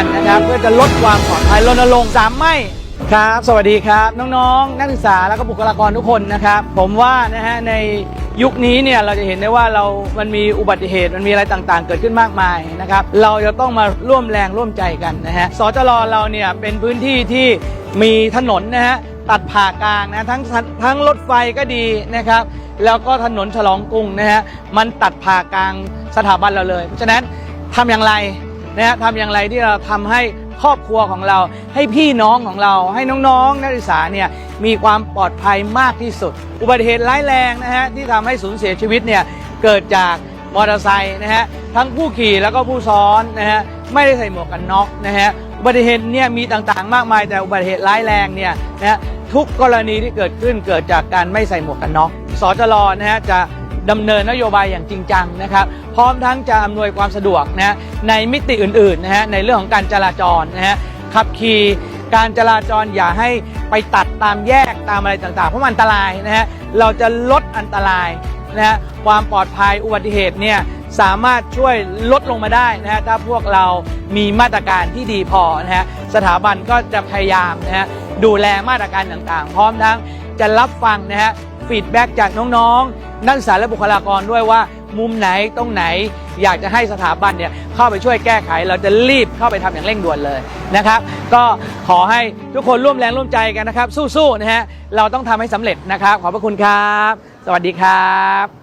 กันนะครับ เพื่อจะลดความปลอดภัยรณรงค์สามไม่ครับ สวัสดีครับ น้องๆ นักศึกษาแล้วก็บุคลากรทุกคนนะครับ ผมว่านะฮะในยุคนี้เนี่ยเราจะเห็นได้ว่าเรา มันมีอุบัติเหตุมันมีอะไรต่างๆ เกิดขึ้นมากมายนะครับ เราจะต้องมาร่วมแรงร่วมใจกันนะฮะสจรเราเนี่ยเป็นพื้นที่ที่มีถนนนะฮะตัดผ่ากลางนะทั้งทั้งรถไฟก็ดีนะครับ แล้วก็ถนนฉลองกรุงนะฮะมันตัดผ่ากลางสถาบันเราเลย เพราะฉะนั้นทำอย่างไร นะฮะทำอย่างไรที่เราทำให้ครอบครัวของเรา ให้พี่น้องของเรา ให้น้องๆ นักศึกษาเนี่ยมีความปลอดภัยมากที่สุด อุบัติเหตุร้ายแรงนะฮะที่ทำให้สูญเสียชีวิตเนี่ยเกิดจากมอเตอร์ไซค์นะฮะทั้งผู้ขี่แล้วก็ผู้ซ้อนนะฮะไม่ได้ใส่หมวกกันน็อกนะฮะอุบัติเหตุเนี่ยมีต่างๆ มากมายแต่อุบัติเหตุร้ายแรงเนี่ยนะฮะทุกกรณีที่เกิดขึ้นเกิดจากการไม่ใส่หมวกกันน็อกสจรนะฮะจะ ดำเนินนโยบายอย่างจริงจังนะครับ พร้อมทั้งจะอำนวยความสะดวกนะฮะในมิติอื่นๆนะฮะในเรื่องของการจราจรนะฮะขับขี่การจราจรอย่าให้ไปตัดตามแยกตามอะไรต่างๆ เพราะมันอันตรายนะฮะเราจะลดอันตรายนะฮะความปลอดภัยอุบัติเหตุเนี่ยสามารถช่วยลดลงมาได้นะฮะถ้าพวกเรามีมาตรการที่ดีพอนะฮะสถาบันก็จะพยายามนะฮะดูแลมาตรการต่างๆ พร้อมทั้ง จะรับฟังนะฮะฟีดแบ็กจากน้องๆ นักศึกษาและบุคลากรด้วยว่า มุมไหนตรงไหน อยากจะให้สถาบันเนี่ยเข้าไปช่วยแก้ไข เราจะรีบเข้าไปทำอย่างเร่งด่วนเลยนะครับ ก็ขอให้ทุกคนร่วมแรงร่วมใจกันนะครับ สู้ๆนะฮะเราต้องทำให้สำเร็จนะครับ ขอบพระคุณครับ สวัสดีครับ